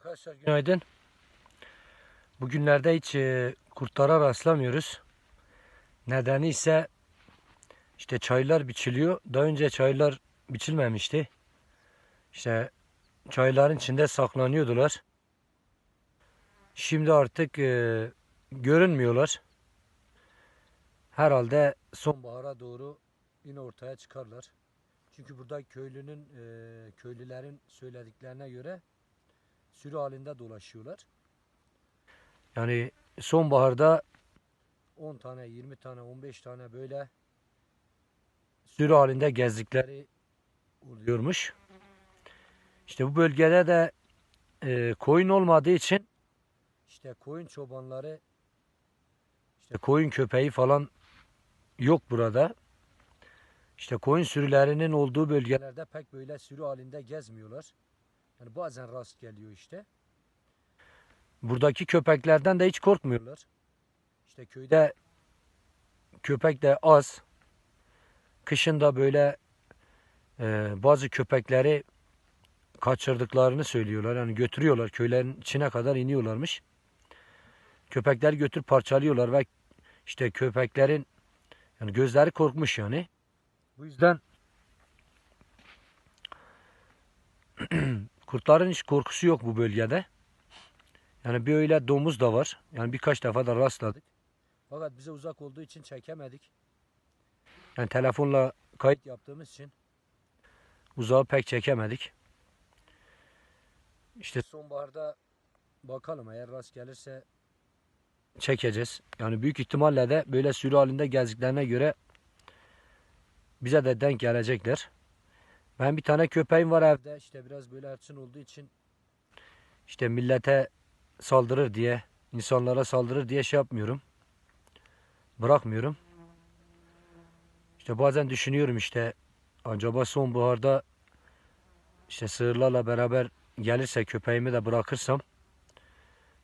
Arkadaşlar günaydın. Bugünlerde hiç e, kurtlara rastlamıyoruz. Nedeni ise işte çaylar biçiliyor. Daha önce çaylar biçilmemişti. İşte çayların içinde saklanıyordular. Şimdi artık e, görünmüyorlar. Herhalde sonbahara doğru yine ortaya çıkarlar. Çünkü burada köylünün e, köylülerin söylediklerine göre sürü halinde dolaşıyorlar. Yani sonbaharda 10 tane, 20 tane, 15 tane böyle sürü halinde gezdikleri oluyormuş. İşte bu bölgede de e, koyun olmadığı için işte koyun çobanları işte koyun köpeği falan yok burada. İşte koyun sürülerinin olduğu bölgelerde pek böyle sürü halinde gezmiyorlar. Yani bazen rast geliyor işte. Buradaki köpeklerden de hiç korkmuyorlar. İşte köyde köpek de az. Kışın da böyle e, bazı köpekleri kaçırdıklarını söylüyorlar. Yani götürüyorlar köylerin içine kadar iniyorlarmış. Köpekler götür parçalıyorlar ve işte köpeklerin yani gözleri korkmuş yani. Bu yüzden kurtların hiç korkusu yok bu bölgede. Yani bir öyle domuz da var. Yani birkaç defa da rastladık. Fakat bize uzak olduğu için çekemedik. Yani telefonla kayıt yaptığımız için uzağı pek çekemedik. İşte sonbaharda bakalım eğer rast gelirse çekeceğiz. Yani büyük ihtimalle de böyle sürü halinde gezdiklerine göre bize de denk gelecekler. Ben bir tane köpeğim var evde. İşte biraz böyle hırçın olduğu için işte millete saldırır diye, insanlara saldırır diye şey yapmıyorum. Bırakmıyorum. İşte bazen düşünüyorum işte acaba sonbaharda işte sığırlarla beraber gelirse köpeğimi de bırakırsam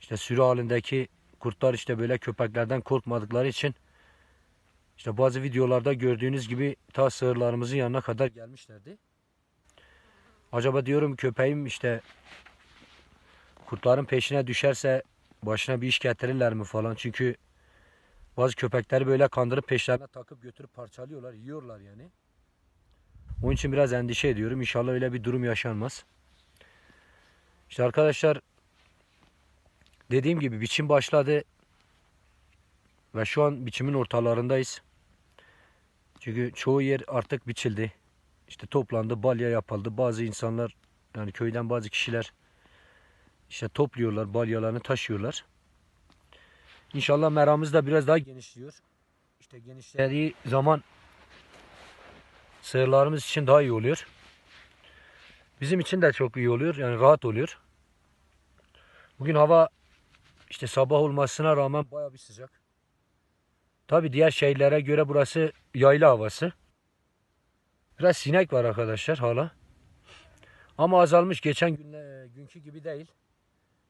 işte sürü halindeki kurtlar işte böyle köpeklerden korkmadıkları için işte bazı videolarda gördüğünüz gibi ta sığırlarımızın yanına kadar gelmişlerdi. Acaba diyorum köpeğim işte kurtların peşine düşerse başına bir iş getirirler mi falan. Çünkü bazı köpekleri böyle kandırıp peşlerine takıp götürüp parçalıyorlar, yiyorlar yani. Onun için biraz endişe ediyorum. İnşallah öyle bir durum yaşanmaz. İşte arkadaşlar dediğim gibi biçim başladı. Ve şu an biçimin ortalarındayız. Çünkü çoğu yer artık biçildi. İşte toplandı, balya yapıldı. Bazı insanlar yani köyden bazı kişiler işte topluyorlar, balyalarını taşıyorlar. İnşallah meramız da biraz daha genişliyor. İşte genişlediği zaman sığırlarımız için daha iyi oluyor. Bizim için de çok iyi oluyor. Yani rahat oluyor. Bugün hava işte sabah olmasına rağmen baya bir sıcak. Tabi diğer şehirlere göre burası yayla havası. Biraz sinek var arkadaşlar hala. Ama azalmış geçen gün, e, günkü gibi değil.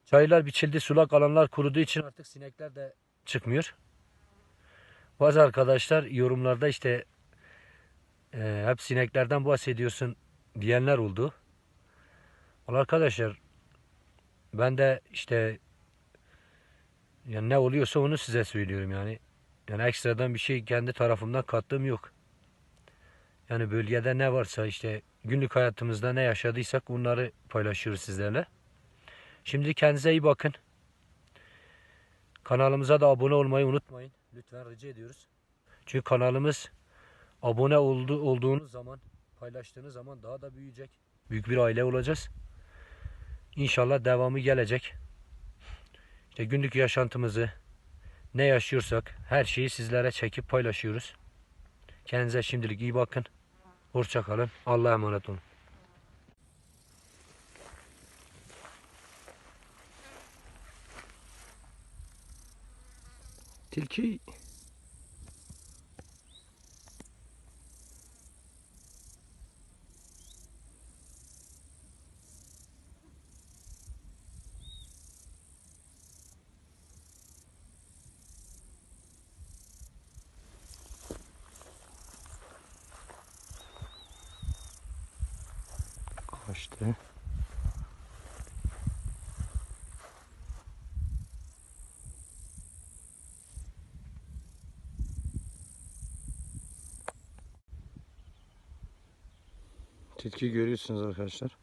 Çaylar biçildi, sulak alanlar kuruduğu için artık sinekler de çıkmıyor. Bazı arkadaşlar yorumlarda işte e, hep sineklerden bahsediyorsun diyenler oldu. Valla arkadaşlar ben de işte yani ne oluyorsa onu size söylüyorum yani. Yani ekstradan bir şey kendi tarafımdan kattığım yok. Yani bölgede ne varsa işte günlük hayatımızda ne yaşadıysak bunları paylaşıyoruz sizlerle. Şimdi kendinize iyi bakın. Kanalımıza da abone olmayı unutmayın. Lütfen rica ediyoruz. Çünkü kanalımız abone oldu, olduğunuz zaman, paylaştığınız zaman daha da büyüyecek. Büyük bir aile olacağız. İnşallah devamı gelecek. İşte günlük yaşantımızı, ne yaşıyorsak her şeyi sizlere çekip paylaşıyoruz. Kendinize şimdilik iyi bakın. Hoşça kalın. Allah'a emanet olun. Tilki açtı. Tilki görüyorsunuz arkadaşlar.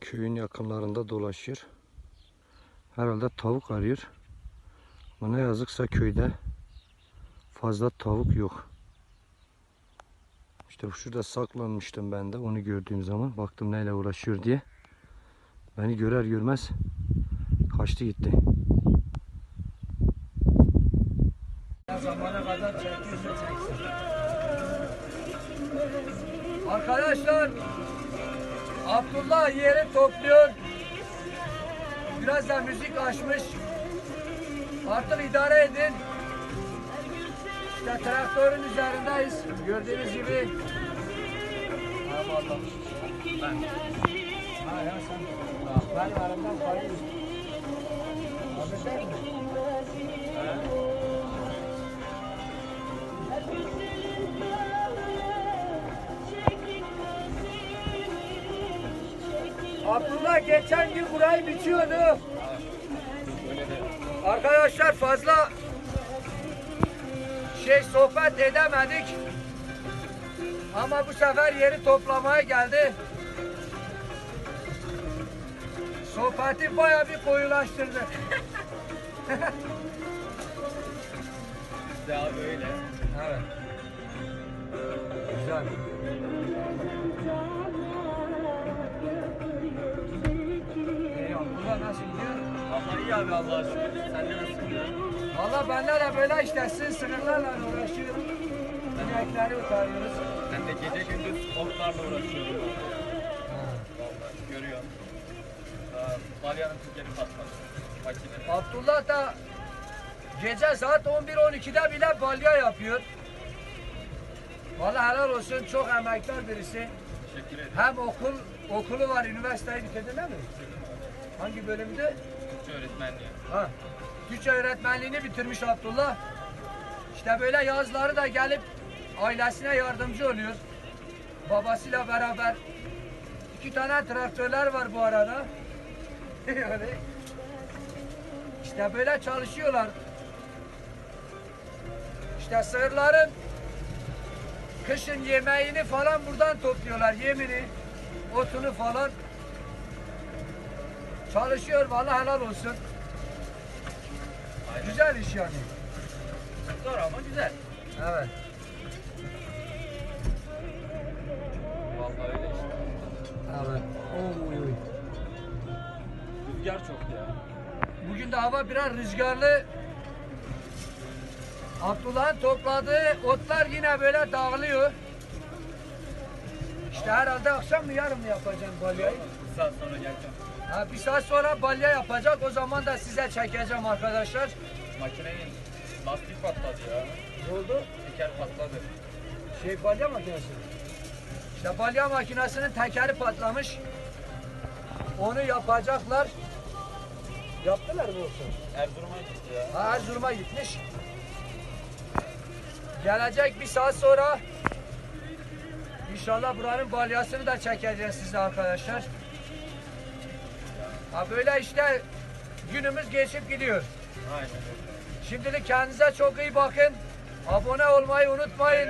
Köyün yakınlarında dolaşıyor. Herhalde tavuk arıyor. Bana yazıksa köyde fazla tavuk yok. İşte şurada saklanmıştım ben de onu gördüğüm zaman. Baktım neyle uğraşıyor diye. Beni görer görmez kaçtı gitti. Arkadaşlar Abdullah yeri topluyor. Biraz da müzik açmış. Artık idare edin. İşte traktörün üzerindeyiz. Gördüğünüz gibi. Ben. Ha ya? Abdullah geçen gün burayı biçiyordu. Arkadaşlar fazla şey sohbet edemedik. Ama bu sefer yeri toplamaya geldi. Sohbeti bayağı bir koyulaştırdık. İşte abi öyle. Evet. Güzel. İyi Abdullah nasıl gidiyor? Allah iyi abi Allah'a şükür. Sen de nasılsın? Valla bende de böyle işte sizin sınırlarla uğraşıyorum. İnekleri utanıyoruz. Ben de gece gündüz otlarla uğraşıyorum. Aa, Balyanın tükeni patladı. Makine. Abdullah da gece saat 11-12'de bile balya yapıyor. Valla helal olsun çok emektar birisi. Teşekkür ederim. Hem okul okulu var üniversiteyi bitirdin değil mi? Hangi bölümde? Türkçe öğretmenliği. Ha. Türkçe öğretmenliğini bitirmiş Abdullah. İşte böyle yazları da gelip ailesine yardımcı oluyor. Babasıyla beraber iki tane traktörler var bu arada. yani işte böyle çalışıyorlar. İşte sığırların kışın yemeğini falan buradan topluyorlar. Yemini, otunu falan. Çalışıyor vallahi helal olsun. Güzel iş yani. Zor ama güzel. Evet. Vallahi öyle işte. Evet. Oy, oy. Rüzgar çok ya. Bugün de hava biraz rüzgarlı. Abdullah'ın topladığı otlar yine böyle dağılıyor. İşte herhalde akşam mı yarın mı yapacaksın balyayı? Bir saat sonra geleceğim. Ha, bir saat sonra balya yapacak. O zaman da size çekeceğim arkadaşlar. Makinenin lastik patladı ya. Ne oldu? Teker patladı. Şey balya makinesi. İşte balya makinesinin tekeri patlamış. Onu yapacaklar. Yaptılar mı yoksa? Erzurum'a gitti ya. Ha, Erzurum'a gitmiş. Gelecek bir saat sonra İnşallah buranın balyasını da çekeceğiz size arkadaşlar. Ha böyle işte günümüz geçip gidiyor. Aynen. Şimdilik kendinize çok iyi bakın. Abone olmayı unutmayın.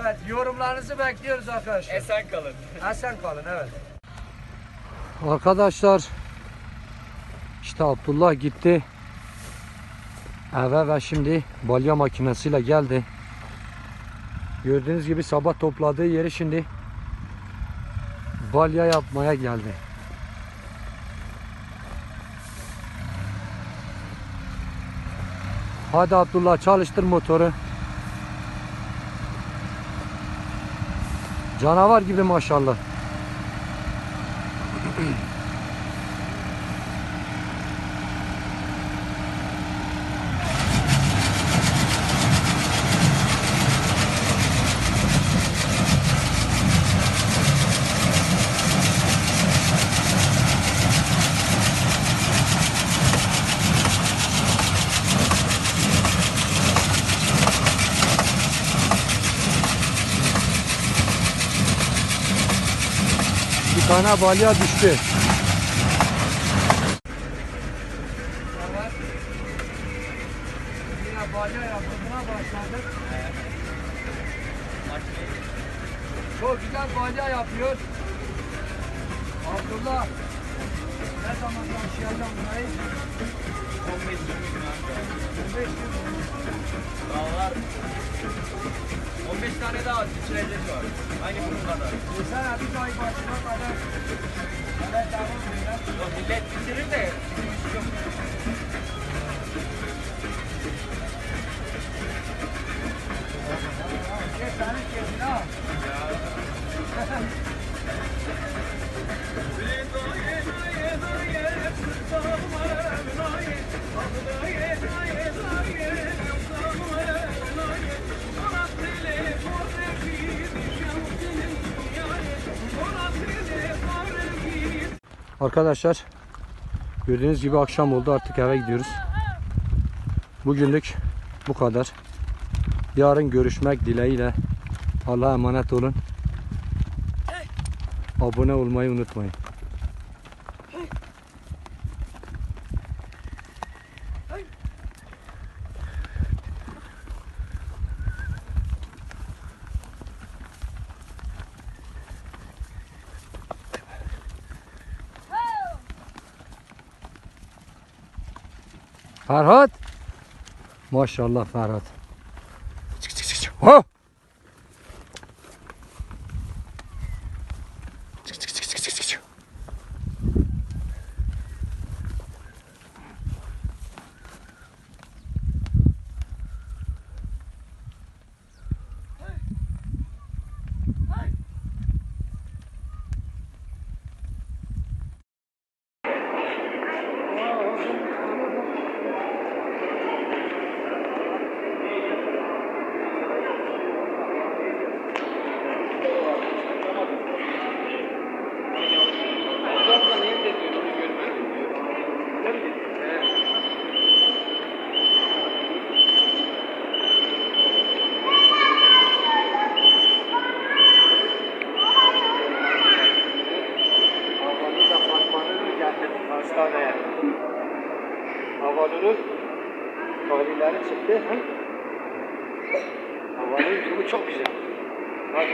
Evet yorumlarınızı bekliyoruz arkadaşlar. Esen kalın. Esen kalın evet. Arkadaşlar işte Abdullah gitti eve ve şimdi balya makinesiyle geldi. Gördüğünüz gibi sabah topladığı yeri şimdi balya yapmaya geldi. Hadi Abdullah çalıştır motoru. Canavar gibi maşallah. Tane balya düştü. Evet. Balya yapımına başladık. Çok güzel balya yapıyor. Abdullah. Ne zaman başlayacağım burayı? 15 20 gün önce. 15 gün. Daha var. 15 tane daha pişirecek var. Aynı bunun kadar. Sen bir ay başına kadar. Evet tamam. Yok millet bitirir de. Gel senin kendine al. Arkadaşlar gördüğünüz gibi akşam oldu artık eve gidiyoruz. Bugünlük bu kadar. Yarın görüşmek dileğiyle. Allah'a emanet olun. Abone olmayı unutmayın. فرهاد؟ ماشاءالله فرهاد. Havanın valileri çıktı. Ha? Havanın durumu çok güzel. Hadi.